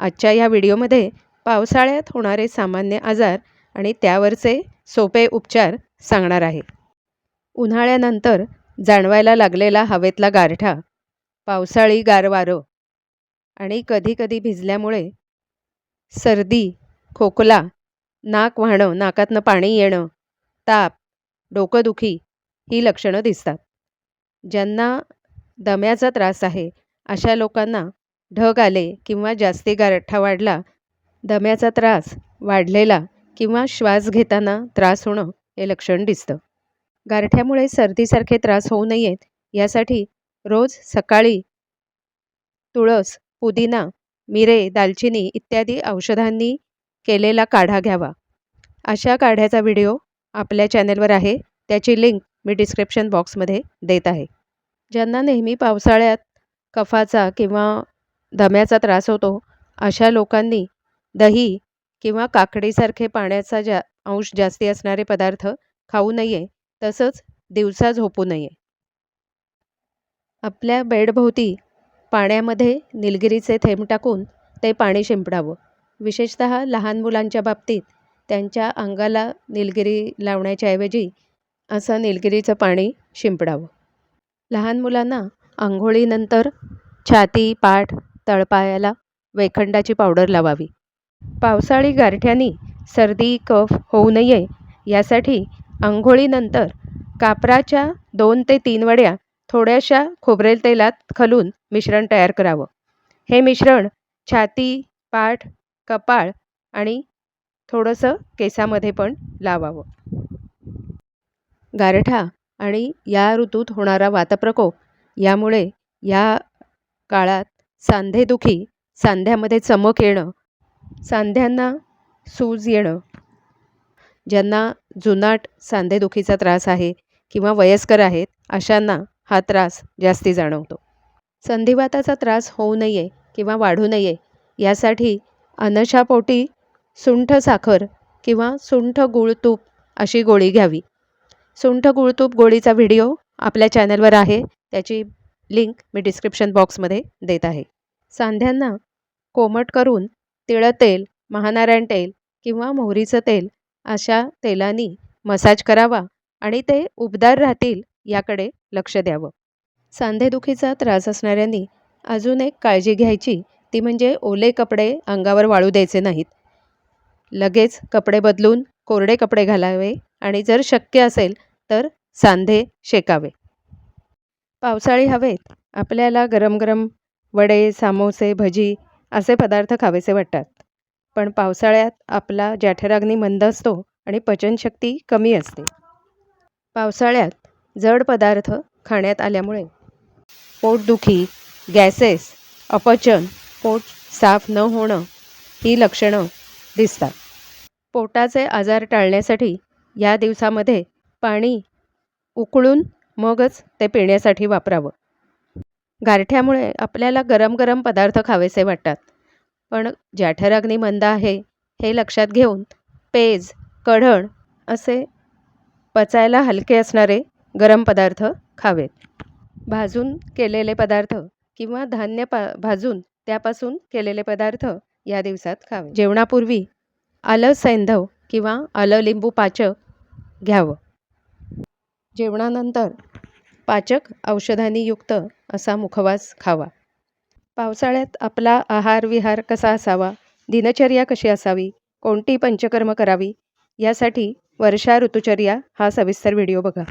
आजच्या या व्हिडिओमध्ये पावसाळ्यात होणारे सामान्य आजार आणि त्यावरचे सोपे उपचार सांगणार आहे. उन्हाळ्यानंतर जाणवायला लागलेला हवेतला गारठा पावसाळी गारवारं आणि कधीकधी भिजल्यामुळे सर्दी खोकला नाक वाहणं नाकातनं पाणी येणं ताप डोकंदुखी ही लक्षणं दिसतात. ज्यांना दम्याचा त्रास आहे अशा लोकांना ढग आले किंवा जास्ती गारठा वाढला दम्याचा त्रास वाढलेला किंवा श्वास घेताना त्रास होणं हे लक्षण दिसतं. गारठ्यामुळे सर्दीसारखे त्रास होऊ नयेत यासाठी रोज सकाळी तुळस पुदिना मिरे दालचिनी इत्यादी औषधांनी केलेला काढा घ्यावा. अशा काढ्याचा व्हिडिओ आपल्या चॅनेलवर आहे त्याची लिंक मी डिस्क्रिप्शन बॉक्समध्ये देत आहे. ज्यांना नेहमी पावसाळ्यात कफाचा किंवा दम्याचा त्रास होतो. अशा लोकांनी दही किंवा काकडीसारखे पाण्याचा जा अंश जास्ती असणारे पदार्थ खाऊ नये तसंच दिवसा झोपू नये. आपल्या बेडभोवती पाण्यामध्ये निलगिरीचे थेंब टाकून ते पाणी शिंपडावं. विशेषत लहान मुलांच्या बाबतीत त्यांच्या अंगाला निलगिरी लावण्याच्या ऐवजी असं निलगिरीचं पाणी शिंपडावं. लहान मुलांना आंघोळीनंतर छाती पाठ तळपायाला वेखंडाची पावडर लावावी. पावसाळी गारठ्यानी सर्दी कफ होऊ नये यासाठी आंघोळीनंतर कापराच्या दोन ते तीन वड्या थोड्याशा खोबरेल तेलात खलून मिश्रण तयार करावं. हे मिश्रण छाती पाठ कपाळ आणि थोडंसं केसामध्ये पण लावावं. गारठा आणि या ऋतूत होणारा वातप्रकोप यामुळे या काळात सांधेदुखी सांध्यामध्ये चमक येणं सांध्यांना सूज येणं. ज्यांना जुनाट सांधेदुखीचा त्रास आहे किंवा वयस्कर आहेत अशांना हा त्रास जास्ती जाणवतो. संधिवाताचा त्रास होऊ नये किंवा वाढू नये यासाठी अनशापोटी सुंठ साखर किंवा सुंठ गुळतूप अशी गोळी घ्यावी. सुंठ गुळतूप गोळीचा व्हिडिओ आपल्या चॅनलवर आहे त्याची लिंक मी डिस्क्रिप्शन बॉक्समध्ये देत आहे. सांध्यांना कोमट करून तिळं तेल महानारायण तेल किंवा मोहरीचं तेल अशा तेलानी मसाज करावा आणि ते उबदार राहतील याकडे लक्ष द्यावं. सांधेदुखीचा त्रास असणाऱ्यांनी अजून एक काळजी घ्यायची ती म्हणजे ओले कपडे अंगावर वाळू द्यायचे नाहीत. लगेच कपडे बदलून कोरडे कपडे घालावे आणि जर शक्य असेल तर सांधे शेकावे. पावसाळी हवेत आपल्याला गरम गरम वडे सामोसे भजी असे पदार्थ खावेसे वाटतात. पण पावसाळ्यात आपला जठराग्नी मंद असतो आणि पचनशक्ती कमी असते. पावसाळ्यात जड पदार्थ खाण्यात आल्यामुळे पोटदुखी गॅसेस अपचन पोट साफ न होणं ही लक्षणं दिसतात. पोटाचे आजार टाळण्यासाठी या दिवसामध्ये पाणी उकळून मगच ते पिण्यासाठी वापरावं. गारठ्यामुळे आपल्याला गरम गरम पदार्थ खावेसे वाटतात. पण जठराग्नी मंद आहे हे लक्षात घेऊन पेज कढण असे पचायला हलके असणारे गरम पदार्थ खावेत. भाजून केलेले पदार्थ किंवा धान्य पा भाजून त्यापासून केलेले पदार्थ या दिवसात खावे. जेवणापूर्वी आलं सैंधव किंवा आलं लिंबू पाचक घ्यावं. जेवणानंतर पाचक औषधांनी युक्त असा मुखवास खावा. पावसाळ्यात आपला आहार विहार कसा असावा? दिनचर्या कशी असावी? कोणती पंचकर्म करावी? यासाठी वर्षा ऋतुचर्या हा सविस्तर व्हिडिओ बघा.